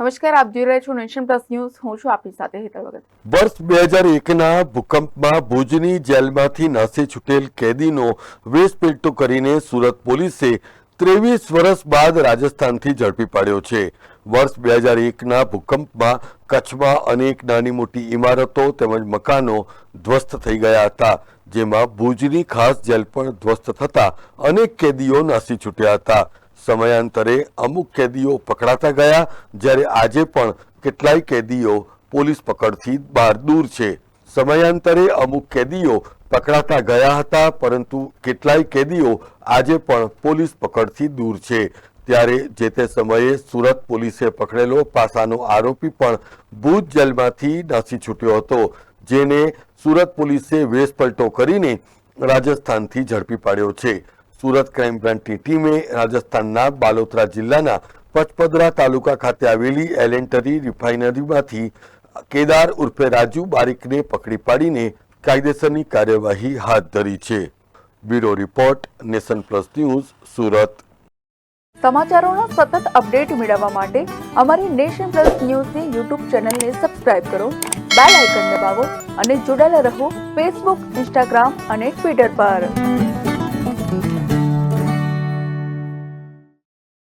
નમસ્કાર, આપ જોઈ રહ્યા છો નેશન પ્લસ ન્યૂઝ. હું છું આપની સાથે હેતલ વગત. વર્ષ બે હજાર એકના ભૂકંપમાં ભુજની જેલમાંથી નાસી છૂટેલ કેદીનો વેશ પેટો કરીને સુરત પોલીસે ત્રેવીસ વર્ષ બાદ રાજસ્થાનથી ઝડપી પાડ્યો છે. વર્ષ બે હજાર એકના ભૂકંપમાં કચ્છમાં અનેક નાની મોટી ઇમારતો તેમજ મકાનો ધ્વસ્ત થઈ ગયા હતા, જેમાં ભુજની ખાસ જેલ પણ ધ્વસ્ત થતા અનેક કેદીઓ નાસી છૂટ્યા હતા. સમયાંતરે અમુક કેદીઓ પકડાતા ગયા, જ્યારે આજે પણ કેટલાય કેદીઓ પોલીસ પકડથી બહાર દૂર છે. સમયાંતરે અમુક કેદીઓ પકડાતા ગયા હતા, પરંતુ કેટલાય કેદીઓ આજે પણ પોલીસ પકડથી દૂર છે. ત્યારે જે તે સમયે સુરત પોલીસે પકડેલો પાસાનો આરોપી પણ ભુજ જેલમાંથી નાસી છૂટ્યો હતો, જેને સુરત પોલીસે વેશપલટો કરીને રાજસ્થાનથી ઝડપી પાડ્યો છે. સુરત ક્રાઇમ બ્રાન્ચની ટીમે રાજસ્થાનના બાલોતરા જિલ્લાના પચપદરા તાલુકા ખાતે આવેલી એલેન્ટરી રિફાઇનરીમાંથી કેદાર ઉર્ફે રાજુ બારીકને પકડી પાડીને કાયદેસરની કાર્યવાહી હાથ ધરી છે. Bureau report, nation plus news, Surat. સમાચારોના સતત અપડેટ મેળવવા માટે અમારી નેશન પ્લસ ન્યૂઝની યુટ્યુબ ચેનલને સબસ્ક્રાઇબ કરો, બેલ આઇકન દબાવો અને જોડાયેલા રહો ફેસબુક, ઇન્સ્ટાગ્રામ અને ટ્વિટર પર.